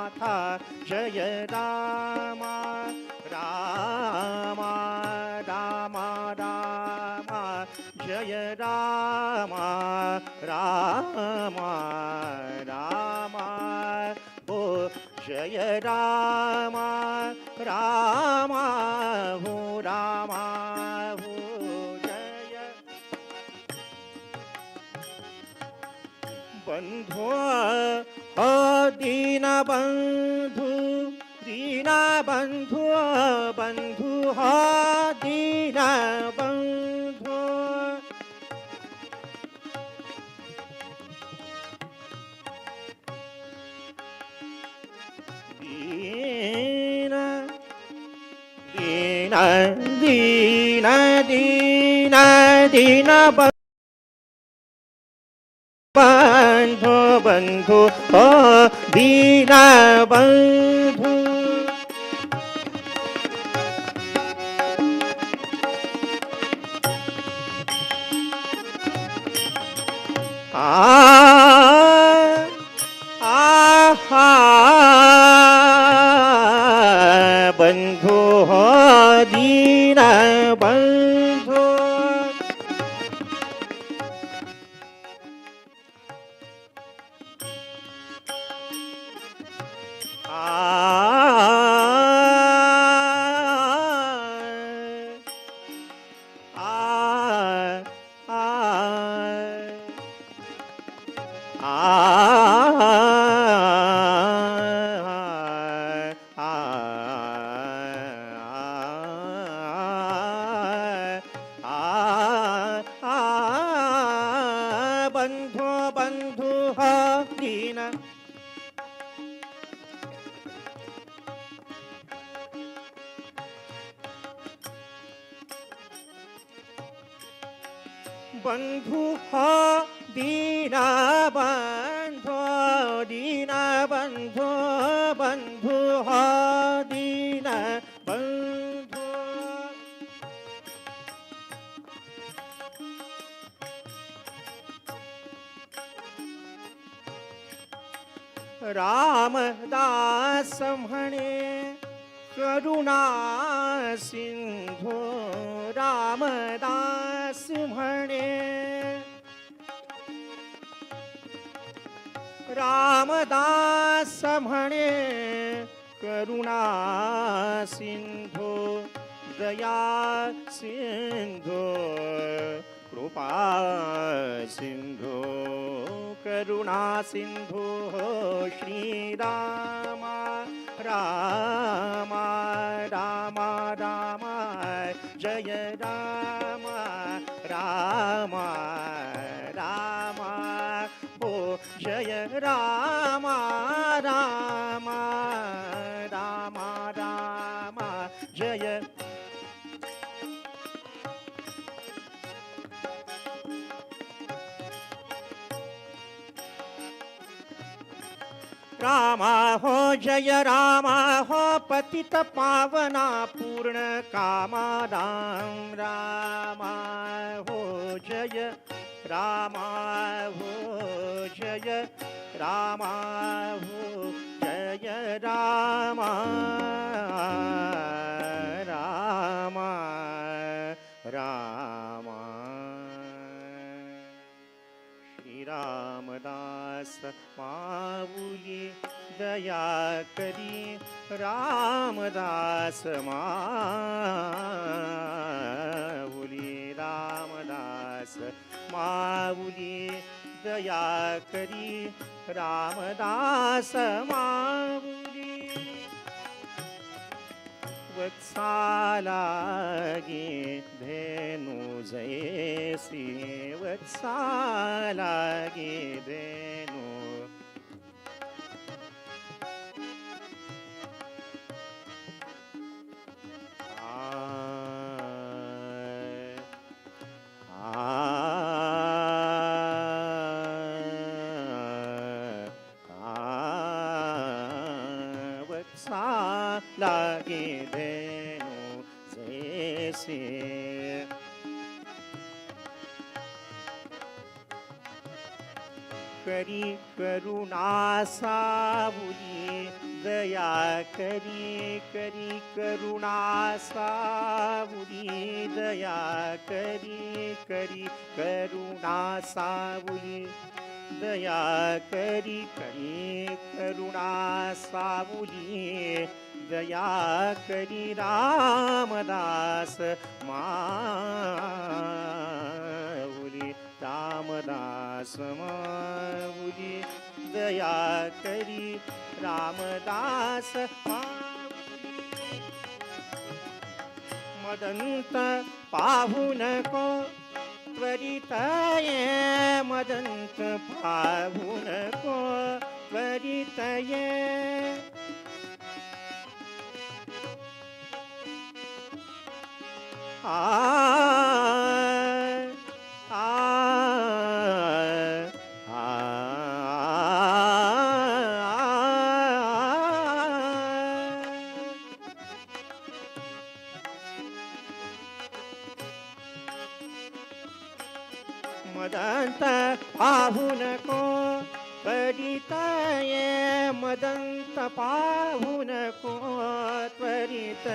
माथा जय राम राम राम राम जय राम राम राम हो जय राम राम हो ಬಂಧು ಓ ದೀನ ಬಂಧು ದೀನ ಬಂಧು ಬಂಧು ಹೋ ದೀನ ಬಂಧು ದೀನ ದೀನ ದೀನ ದೀನ ದೀನ ಬ বন্ধু ও বন্ধু আ बंधू बंधू हा दीन बंधू हा रामदास म्हणे करुणा सिंधो रामदास म्हणे. रामदास म्हणे करुणा सिंधो दया सिंधो कृपा सिंधू. करुणा सिंधू श्रीराम राम राम राम जय राम राम राम ओ जय राम रामा जय रामा हो पतित पावना पूर्ण कामा राम जय रामा जय रामा जय रामा दया करी रामदास माऊली रामदास माऊली दया करी रामदास माऊली। वत्सालागे धेनु जयसी। वत्सालागे धेनु लागे धेनु जैसे। करी करुणा सावली दया करी करी करुणा सावली दया करी करी करुणा सावली दया करी करी करुणा सावली. दया करी रामदास माऊली. रामदास माऊली. दया करी रामदास मदंत पाहू नको त्वरित ये. मदन्त भावुनको त्वरितये आ मदंत पाहू नको त्वरित मदंत पाहू नको त्वरित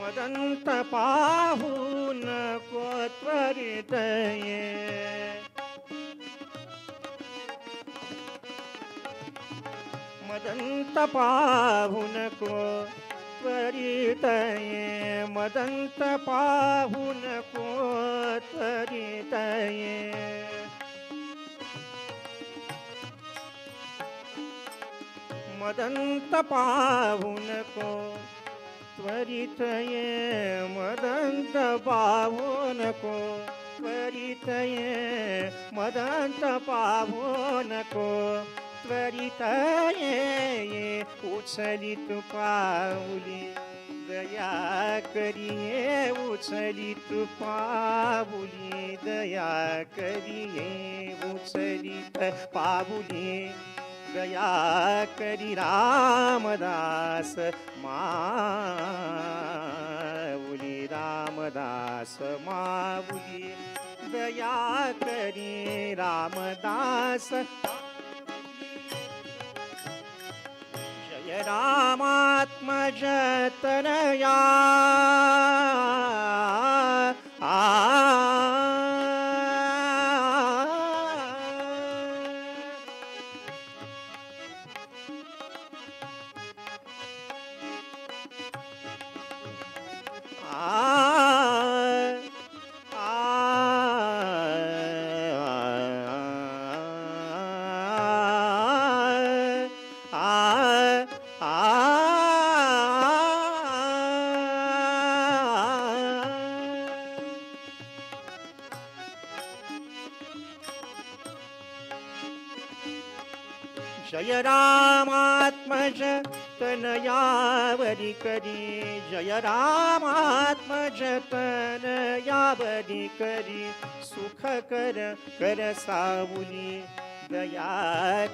मदंत पाहू नको त्वरित मदंत पाहू नको त्वरितये मदंत पाहून कोतरितये। मदंत पाहून को त्वरितये मदंत पाहून को त्वरितये मदंत पाहून को त्वरित ये ये उचलित पाऊली दया करिये उचलित पाऊली दया करिये उचलित पाऊली दया करी रामदास माऊली रामदास माऊली दया करी रामदास रामात्मजतनया जय रामात्मज तनयावरी करी। जय रामात्मज तनयावरी करी। सुख कर कर सावली दया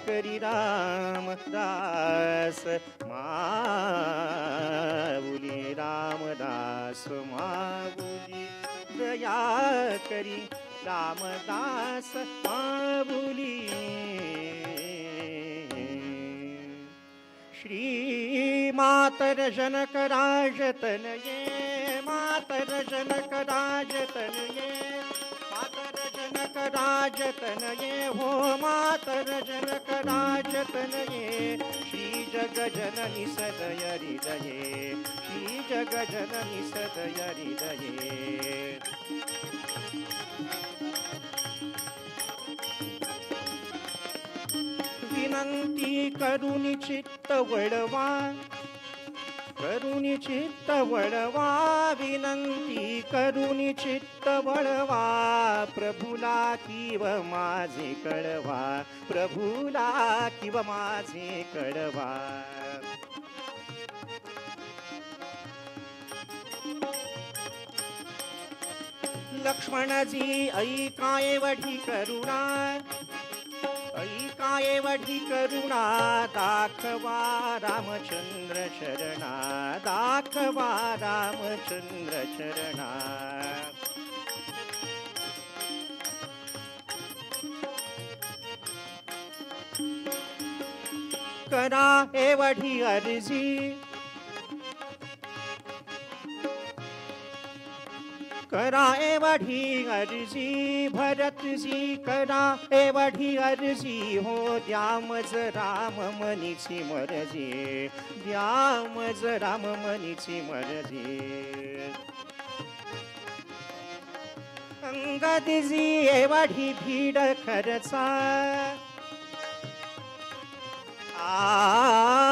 करी रामदास माऊली रामदास माऊली दया करी रामदास माऊली मातर्शनकराजतनये मातर्शनकराजतनये ये हो मातर्शनकराजतनये श्रीजगजननि सदय हृदये श्रीजगजननि सदय हृदये विनंती करुणी चित्त वळवा. करुणी चित्त वळवा विनंती करुणी चित्त वळवा. प्रभुला किव माझे कळवा प्रभुला किव माझे कळवा. लक्ष्मणजी ऐकाय वढी करुणा? मायेवटी करुणा दाखवा रामचंद्र शरणा दाखवा रामचंद्र शरणा. करा एवढी अर्जी करा एवढी अर्जी भरतजी करा एवढी अर्जी हो द्यामज राम मनीची मरजी द्यामज राम मनीची मर्जी अंगदजी एवढी भीड खरचा आ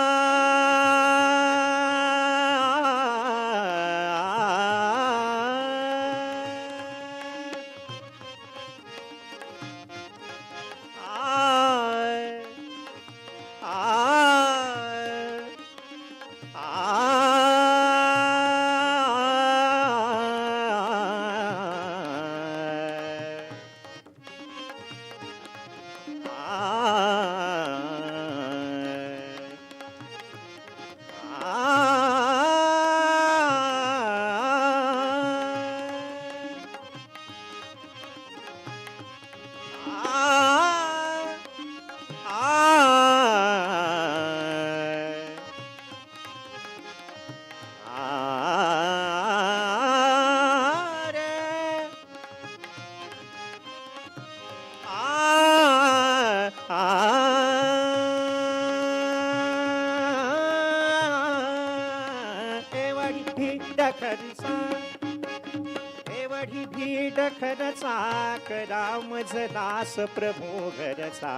रामज दास प्रभू घरचा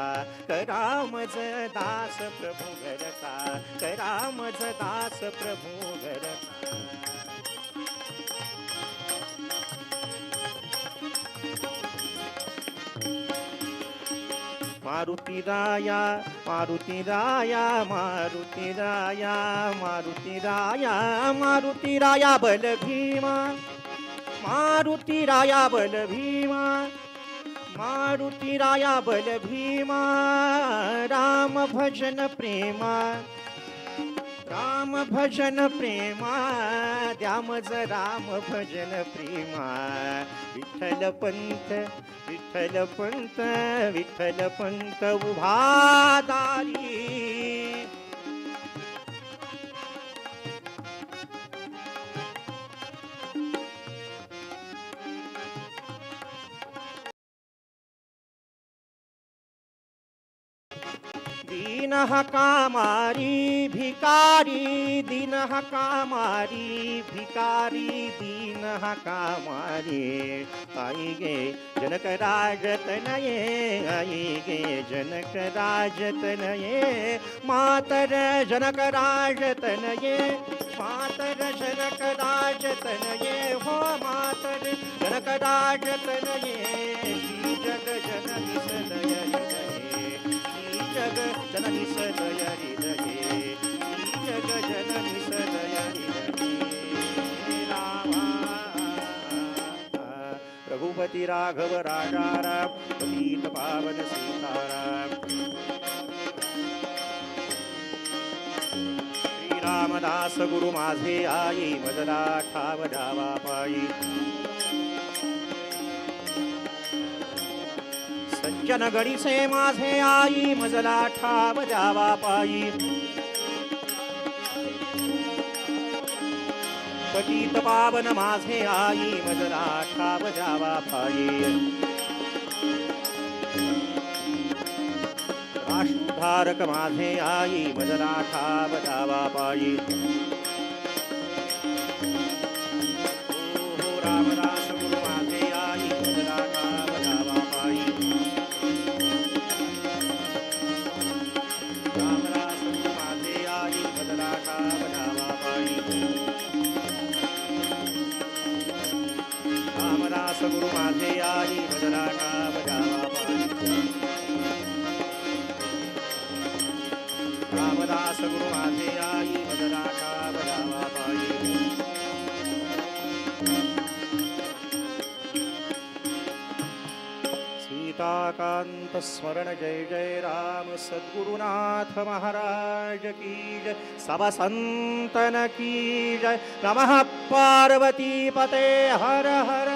रामज दास प्रभू घरचा रामज दास प्रभू घरचा. मारुती राया मारुती राया मारुती राया मारुती राया मारुती राया बल भीमा मारुती राया बल भीमा मारुती राया बल भीमा राम भजन प्रेमा राम भजन प्रेमा द्यामज राम भजन प्रेमा विठ्ठल पंत विठ्ठल पंत विठ्ठल पंत उभा दीन कामारी भिकारी, दीन कामारी भिकारी, दीन कामारी। आई गे जनक राजतनये आई गे जनक राजतनये। मातर जनक राजतनये, मातर जनक राजतनये। हो मातर जनक राजतनये जग हृदये श्री जग जननी सदय हृदये जग जननी सदय हृदये रामा. रघुपती राघव राजाराम पतित पावन सीताराम रामदास गुरु माझे आई मदरा ठाव धावा पायी. सज्जन माझे आई मजला ठाव जावा पायी. पतित पावन माझे आई मजला ठाव जावा पायी. राष्ट्रधारक माझे आई मजला ठाव जावा पायी. स्मरण जय जय राम सद्गुरुनाथ महाराज की जय। सब संतन की जय। नमः पार्वती पते हर हर